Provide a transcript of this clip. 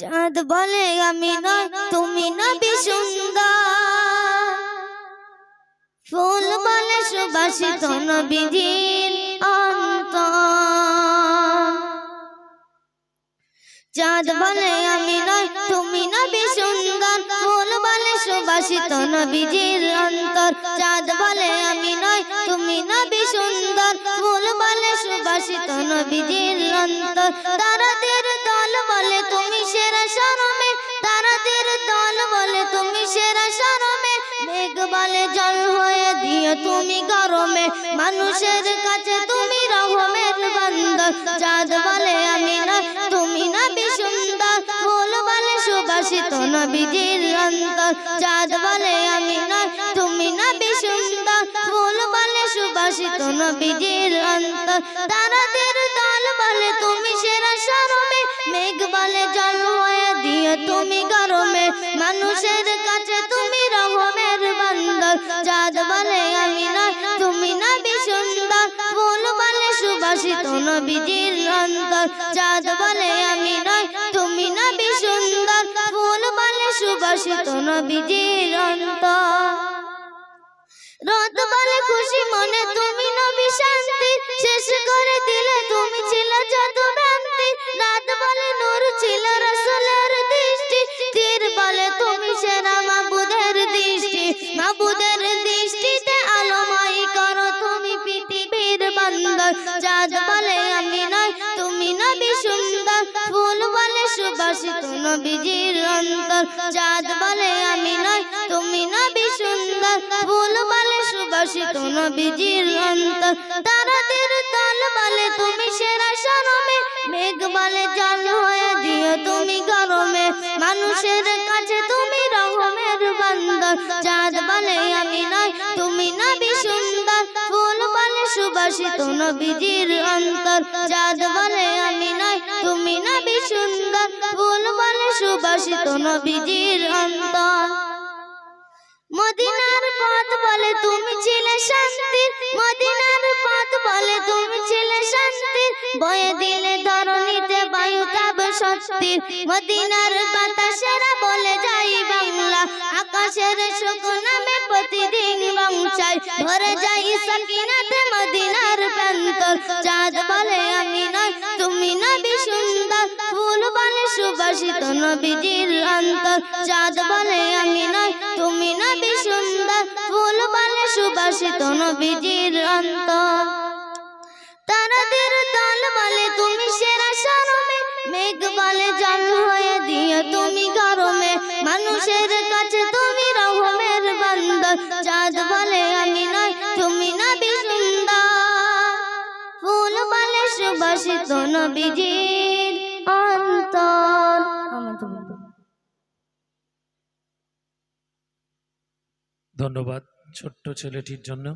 চাঁদ বলে, আমি নয় তুমি না সুন্দর। ফুল বলে, সুবাসিত নবীজির অন্তর। চাঁদ বলে, আমি নয় তুমি না সুন্দর। ফুল বলে, সুবাসিত নবীজির অন্তর। চাঁদ বলে, আমি নয় তুমি না সুন্দর। ফুল বলে, সুবাসিত নবীজির অন্তর। তারাদের বলে জল হয়ে দিও তুমি গরমে। মানুষের কাছে তুমি রহমের বন্দর চাঁদ বলে আমি না, তুমি না সুন্দর ফুল বলে সুবাসিত নবীজির অন্তর। চাঁদ বলে আমি না, তুমি না সুন্দর ফুল বলে সুবাসিত নবীজির অন্তর। তারাদের নবীজির অন্তর, চাঁদ বলে আমি নয়, তুমি না সুন্দর, ফুল বলে সুবাসিত নবীজির অন্তর। বলে খুশি মনে তুমি নবী শান্তি, শেষ করে দিলে তুমি ছিল যত ভ্রান্তি রাত বলে নূর ছিল রসুলের দৃষ্টি, তীর বলে তুমি সেরা মাবুদের দৃষ্টি। মাবুদের সুবাসিত নবীজির অন্তর। চাঁদ বলে আমি নয় তুমি নবী সুন্দর। ফুল বলে সুবাসিত নবীজির অন্তর। তারাদের দল বলে তুমি সেরা শরমে মেঘ বলে জল হয়ে দিও তুমি গরমে। মানুষের কাছে তুমি রহমের বন্দর। চাঁদ বলে আমি নয় তুমি নবী সুন্দর। ফুল বলে সুবাসিত নবীজির অন্তর। চাঁদ বলে আমি নয় তুমি সুবাসিত নবীজির অন্তর। মদিনার পথ বলে তুমি ছিলে শান্তির মদিনার পথ বলে তুমি ছিলে শান্তির বয়ে দিলে ধরণীতে বায়ু তাব সত্যির মদিনার বাতাসেরা বলে যাই বাংলা, আকাশের সুখ নামে প্রতিদিন বংশায় ভরে যাই সকিনাতে মদিনার প্রান্তর, চাঁদ বলে বলে সুবাসিত নবীজির অন্তর। চাঁদ বলে আমি নয় তুমি নবী সুন্দর। ফুল বলে সুবাসিত নবীজির অন্তর। তারাদের দল বলে তুমি সেরা শরমে মেঘ বলে জল হয়ে তুমি গরমে। মানুষের কাছে তুমি রহমের বন্দর। চাঁদ বলে আমি নয় তুমি সুন্দর। ফুল বলে সুবাসিত নবীজির অন্তর। ধন্যবাদ ছোট্ট ছেলেটির জন্য।